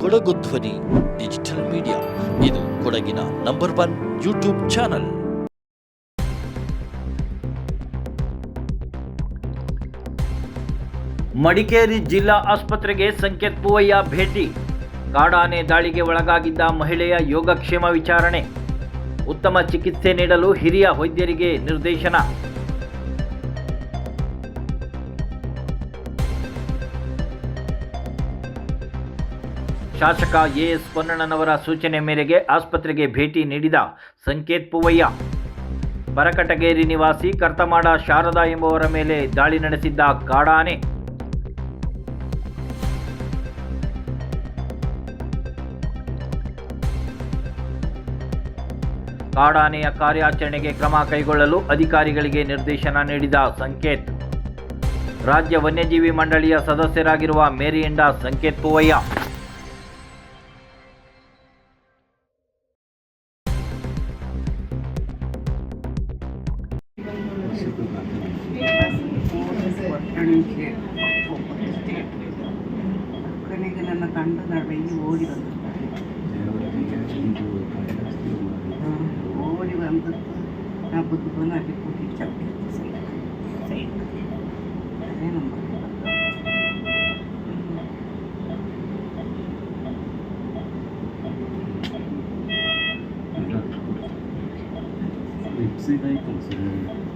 ಕೊಡಗು ಧ್ವನಿ digital media ಇದು ಕೊಡಗಿನ number one YouTube channel Madikeri ಜಿಲ್ಲಾ ಆಸ್ಪತ್ರೆಗೆ ಸಂಕೇತ್ ಪೂವಯ್ಯ ಭೇಟಿ. ಕಾಡಾನೆ ದಾಳಿಗೆ ಒಳಗಾಗಿದ್ದ ಮಹಿಳೆಯ ಯೋಗಕ್ಷೇಮ ವಿಚಾರಣೆ. ಉತ್ತಮ ಚಿಕಿತ್ಸೆ ನೀಡಲು ಹಿರಿಯ ವೈದ್ಯರಿಗೆ ನಿರ್ದೇಶನ. ಶಾಸಕ ಎಸ್ ಪೊನ್ನಣ್ಣನವರ ಸೂಚನೆ ಮೇರೆಗೆ ಆಸ್ಪತ್ರೆಗೆ ಭೇಟಿ ನೀಡಿದ ಸಂಕೇತ್ ಪೂವಯ್ಯ. ಬರಕಟಗೇರಿ ನಿವಾಸಿ ಕರ್ತಮಾಡ ಶಾರದಾ ಎಂಬುವರ ಮೇಲೆ ದಾಳಿ ನಡೆಸಿದ್ದ ಕಾಡಾನೆ. ಕಾಡಾನೆಯ ಕಾರ್ಯಾಚರಣೆಗೆ ಕ್ರಮ ಕೈಗೊಳ್ಳಲು ಅಧಿಕಾರಿಗಳಿಗೆ ನಿರ್ದೇಶನ ನೀಡಿದ ಸಂಕೇತ್. ರಾಜ್ಯ ವನ್ಯಜೀವಿ ಮಂಡಳಿಯ ಸದಸ್ಯರಾಗಿರುವ ಮೇರಿಯಂಡ ಸಂಕೇತ್ ಪೂವಯ್ಯ. ഒക്കനെങ്കിൽ എന്നെ കണ്ടു നടങ്ങി ഓടി വന്നു ഓടി വന്നിട്ട് ഞാൻ ബുദ്ധിമുട്ട് അടി കൂട്ടി ചവിട്ടി സൈഡ് അതേ നമ്മൾ 립스에 있던 옷을